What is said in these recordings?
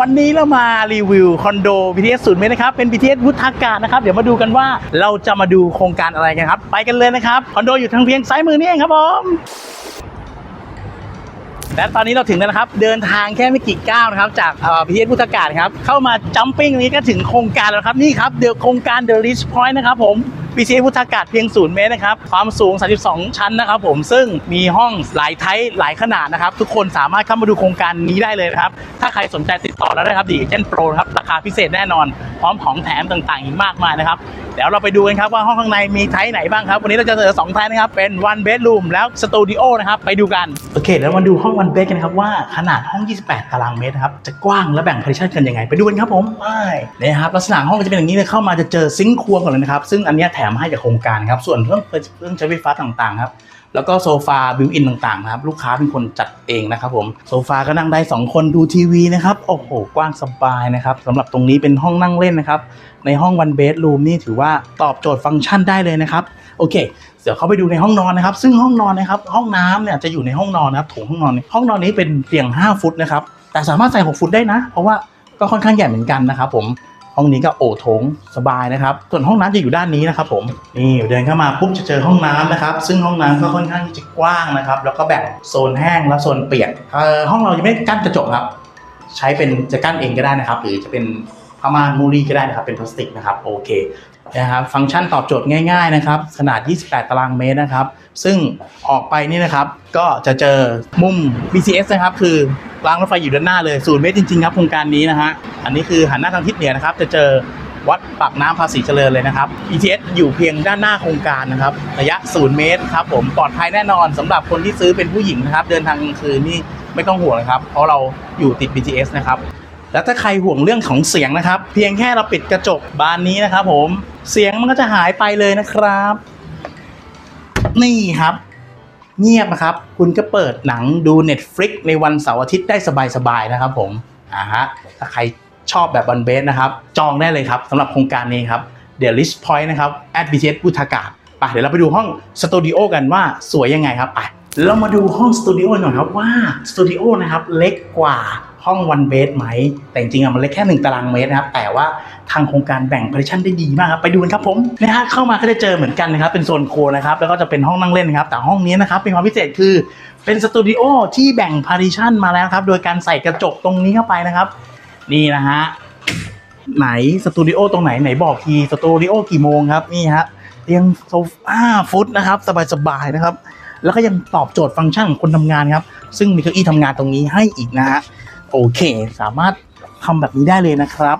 วันนี้เรามารีวิวคอนโด BTS ศูนย์เมตรนะครับ เป็น BTS วุฒากาศนะครับ เดี๋ยวมาดูกันว่าเราจะมาดูโครงการอะไรกันครับ ไปกันเลยนะครับ คอนโดอยู่ทางเพียงซ้ายมือนี่เองครับผมและตอนนี้เราถึงแล้วนะครับ เดินทางแค่ไม่กี่ก้าวนะครับ จากพีเอสพุทธกาศครับ เข้ามาจัมปิ้งนี้ก็ถึงโครงการแล้วครับ นี่ครับ เดี๋ยวโครงการ The Rich Point นะครับผม BCA พุทธากาศเพียง 0 เมตรนะครับ ความสูง 32 ชั้นนะครับผม ซึ่งมีห้องหลายไทป์หลายขนาดนะครับ ทุกคนสามารถเข้ามาดูโครงการนี้ได้เลยนะครับ ถ้าใครสนใจติดต่อแล้วนะครับดีเจนโปรครับ ราคาพิเศษแน่นอน พร้อมของแถมต่างๆ อีกมากมายนะครับ เดี๋ยวเราไปดูกันครับว่าห้องข้างในมีไทป์ไหนบ้างครับ วันนี้เราจะเจอสองไทป์นะครับ เป็น one bedroom แล้วสตูดิโอนะครับ ไปดูกัน โอเค แล้วมาดูห้อง one bed กันครับว่าขนาดห้อง 28 ตารางเมตรครับ จะกว้างและแบ่งพาริชันกันยังไง ไปดูกันครับผมไปนี่ครับลักษณะห้องจะเป็นอย่างนี้เลยเข้ามาจะเจอซิงค์ครัวก่อนเลยนะครับซึ่งอันนี้แถมให้จากโครงการครับส่วนเรื่องเครื่องใช้ไฟฟ้าต่างๆครับ แล้วก็โซฟาบิวอินต่างๆนะครับลูกค้าเป็นคนจัดเองนะครับผมโซฟาก็นั่งได้ 2 คนดูทีวีนะครับโอ้โหกว้างสบายนะครับสำหรับตรงนี้เป็นห้องนั่งเล่นนะครับในห้องวันเบดรูมนี่ถือว่าตอบโจทย์ฟังก์ชันได้เลยนะครับโอเคเดี๋ยวเขาไปดูในห้องนอนนะครับ ซึ่งห้องนอนนะครับห้องน้ำเนี่ยจะอยู่ในห้องนอนนะครับโถงห้องนอนนี้ห้องนอนนี้เป็นเตียง 5 ฟุตนะครับแต่สามารถใส่ 6 ฟุตได้นะ เพราะว่าก็ค่อนข้างใหญ่เหมือนกันนะครับผม ห้องนี้ก็โอโถงสบายนะครับ ส่วนห้องน้ำจะอยู่ด้านนี้นะครับผมนี่เดินเข้ามาปุ๊บจะเจอห้องน้ำนะครับซึ่งห้องน้ำก็ค่อนข้างที่จะกว้างนะครับ แล้วก็แบ่งโซนแห้งและโซนเปียกเอ่อห้องเรายังไม่กั้นกระจกครับใช้เป็นจะกั้นเองก็ได้นะครับ หรือจะเป็นผ้าม่านมูรี่ก็ได้นะครับเป็นพลาสติกนะครับโอเค นะครับฟังก์ชันตอบโจทย์ง่ายๆนะครับขนาด 28 ตารางเมตรนะครับ ซึ่งออกไปนี่นะครับก็จะเจอมุม BCS นะครับ คือรางรถไฟอยู่ด้านหน้าเลยศูนย์เมตรจริงๆครับโครงการนี้นะฮะอันนี้คือหันหน้าทางทิศเหนือนะครับ จะเจอวัดปากน้ำภาษีเจริญเลยนะครับ BTS อยู่เพียงด้านหน้าโครงการนะครับ ระยะ 0 เมตรครับผมปลอดภัยแน่นอนสำหรับคนที่ซื้อเป็นผู้หญิงนะครับ เดินทางกลางคืนนี่ไม่ต้องห่วงนะครับ เพราะเราอยู่ติด BTS นะครับ แล้วถ้าใครห่วงเรื่องของเสียงนะครับ เพียงแค่เราปิดกระจกบานนี้นะครับผม เสียงมันก็จะหายไปเลยนะครับ นี่ครับ เงียบนะครับ คุณก็เปิดหนังดู Netflix ในวันเสาร์อาทิตย์ได้สบายๆนะครับผมอ่าฮะถ้าใครชอบแบบบันเบสนะครับ จองได้เลยครับสำหรับโครงการนี้ครับ The List Point นะครับ at BTS พุทธากาศไปเดี๋ยวเราไปดูห้องสตูดิโอกันว่าสวยยังไงครับไปเรามาดูห้องสตูดิโอหน่อยครับว่าสตูดิโอนะครับเล็กกว่า ห้องวันเบสไหม แต่จริงๆอะมันเล็กแค่ 1 ตารางเมตรนะครับ แต่ว่าทางโครงการแบ่งพาร์ติชันได้ดีมากครับ ไปดูกันครับผมนะฮะเข้ามาก็จะเจอเหมือนกันนะครับ เป็นโซนโครัวนะครับ แล้วก็จะเป็นห้องนั่งเล่นนะครับ แต่ห้องนี้นะครับเป็นความพิเศษคือเป็นสตูดิโอที่แบ่งพาร์ติชันมาแล้วครับ โดยการใส่กระจกตรงนี้เข้าไปนะครับ นี่นะฮะ ไหนสตูดิโอตรงไหนไหนบอกทีสตูดิโอกี่โมงครับ นี่ฮะเตียงโซฟาฟุตนะครับ สบายๆนะครับ แล้วก็ยังตอบโจทย์ฟังก์ชันของคนทำงานครับ ซึ่งมีเก้าอี้ทำงานตรงนี้ให้อีกนะฮะ โอเค สามารถทำแบบนี้ได้เลยนะครับ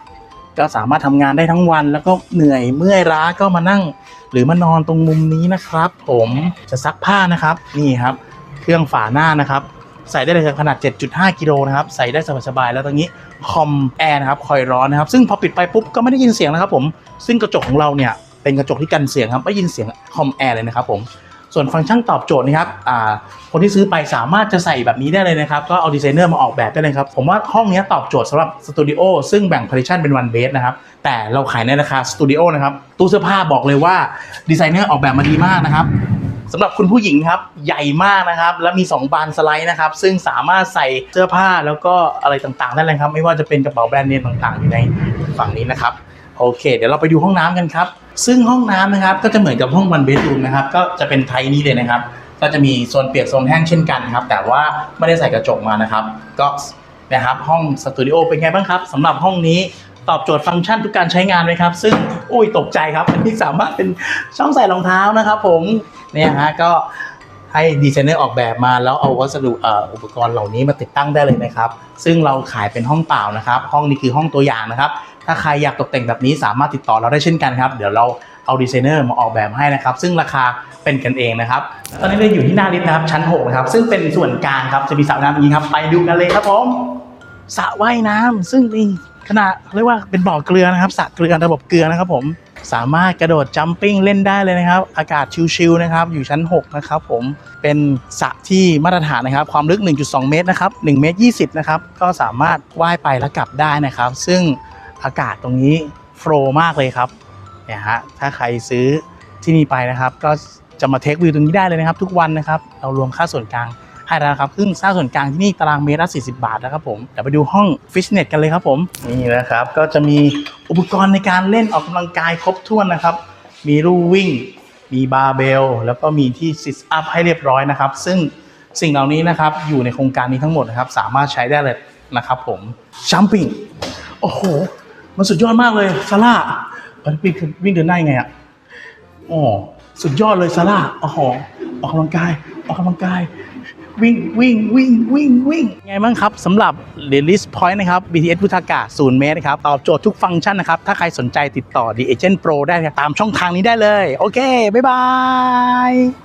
ก็สามารถทำงานได้ทั้งวัน แล้วก็เหนื่อยเมื่อยล้าก็มานั่ง หรือมานอนตรงมุมนี้นะครับ ผมจะซักผ้านะครับ นี่ครับ เครื่องฝาหน้านะครับใส่ได้เลยขนาด 7.5 กิโลนะครับ ใส่ได้สบายๆ แล้วตรงนี้คอมแอร์นะครับ คอยร้อนนะครับ ซึ่งพอปิดไปปุ๊บก็ไม่ได้ยินเสียงนะครับผม ซึ่งกระจกของเราเนี่ย เป็นกระจกที่กันเสียงครับ ไม่ยินเสียงคอมแอร์เลยนะครับผม ส่วนฟังก์ชันตอบโจทย์นะครับอ่าคนที่ซื้อไปสามารถจะใส่แบบนี้ได้เลยนะครับ ก็เอาดีไซเนอร์มาออกแบบได้เลยครับ ผมว่าห้องนี้ตอบโจทย์สำหรับสตูดิโอซึ่งแบ่งพาร์ติชันเป็นวันเบสนะครับ แต่เราขายในราคาสตูดิโอนะครับ ตู้เสื้อผ้าบอกเลยว่าดีไซเนอร์ออกแบบมาดีมากนะครับสำหรับคุณผู้หญิงครับใหญ่มากนะครับ แล้วมี 2 บานสไลด์นะครับ ซึ่งสามารถใส่เสื้อผ้าแล้วก็อะไรต่างๆได้เลยครับ ไม่ว่าจะเป็นกระเป๋าแบรนด์เนมต่างๆอยู่ในฝั่งนี้นะครับ โอเค เดี๋ยวเราไปดูห้องน้ำกันครับ ซึ่งห้องน้ำนะครับก็จะเหมือนกับห้องวันเบดรูมนะครับก็จะเป็นไทยนี้เลยนะครับ ก็จะมีโซนเปียกโซนแห้งเช่นกันครับ แต่ว่าไม่ได้ใส่กระจกมานะครับ ก็นะครับห้องสตูดิโอเป็นไงบ้างครับสำหรับห้องนี้ตอบโจทย์ฟังก์ชันทุกการใช้งานไหมครับ ซึ่งอุ้ยตกใจครับอันนี้สามารถเป็นช่องใส่รองเท้านะครับ ผมเนี่ยฮะก็ ให้ดีไซเนอร์ออกแบบมาแล้วเอาวัสดุอ,อุปกรณ์เหล่านี้มาติดตั้งได้เลยนะครับ ซึ่งเราขายเป็นห้องเปล่านะครับ ห้องนี้คือห้องตัวอย่างนะครับ ถ้าใครอยากตกแต่งแบบนี้สามารถติดต่อเราได้เช่นกันครับ เดี๋ยวเราเอาดีไซเนอร์มาออกแบบให้นะครับ ซึ่งราคาเป็นกันเองนะครับ ตอนนี้เราอยู่ที่หน้าลิฟต์นะครับชั้น6นะครับ ซึ่งเป็นส่วนกลางครับจะมีสระว่ายน้ำอย่างนี้ครับ ไปดูกันเลยครับผมสระว่ายน้ำซึ่งนี่ขนาดเรียกว่าเป็นบ่อเกลือนะครับสระเกลือระบบเกลือนะครับผม สามารถกระโดดจัมปิ้งเล่นได้เลยนะครับ อากาศชิลๆนะครับ อยู่ชั้น 6 นะครับผมเป็นสระที่มาตรฐานนะครับ ความลึก 1.2 เมตรนะครับ1เมตร20 นะครับ ก็สามารถว่ายไปแล้วกลับได้นะครับ ซึ่งอากาศตรงนี้โฟล์มากเลยครับเนี่ยฮะถ้าใครซื้อที่นี่ไปนะครับ ก็จะมาเทควิวตรงนี้ได้เลยนะครับ ทุกวันนะครับ เรารวมค่าส่วนกลาง ให้แล้วครับซึ่งค่าส่วนกลางที่นี่ตารางเมตรละ40 บาทนะครับผมเดี๋ยวไปดูห้องฟิตเนสกันเลยครับผมนี่นะครับก็จะมีอุปกรณ์ในการเล่นออกกำลังกายครบถ้วนนะครับ มีลู่วิ่ง มีบาร์เบล แล้วก็มีที่ซิทอัพให้เรียบร้อยนะครับ ซึ่งสิ่งเหล่านี้นะครับอยู่ในโครงการนี้ทั้งหมดนะครับ สามารถใช้ได้เลยนะครับผมจัมปิ้งโอ้โห มันสุดยอดมากเลยซาร่าเอ้ยวิ่งวิ่งเดินได้ไงอะโอ้สุดยอดเลยซาร่าโอ้โหออกกำลังกาย ออกกำลังกาย วิ่งวิ่งวิ่งวิ่งวิ่งไงบ้างครับสำหรับ Release Point นะครับ BTS พุทธากาศ0เมตรนะครับ ตอบโจทย์ทุกฟังก์ชันนะครับ ถ้าใครสนใจติดต่อ The Agent Pro ได้ตามช่องทางนี้ได้เลย โอเค บ๊ายบาย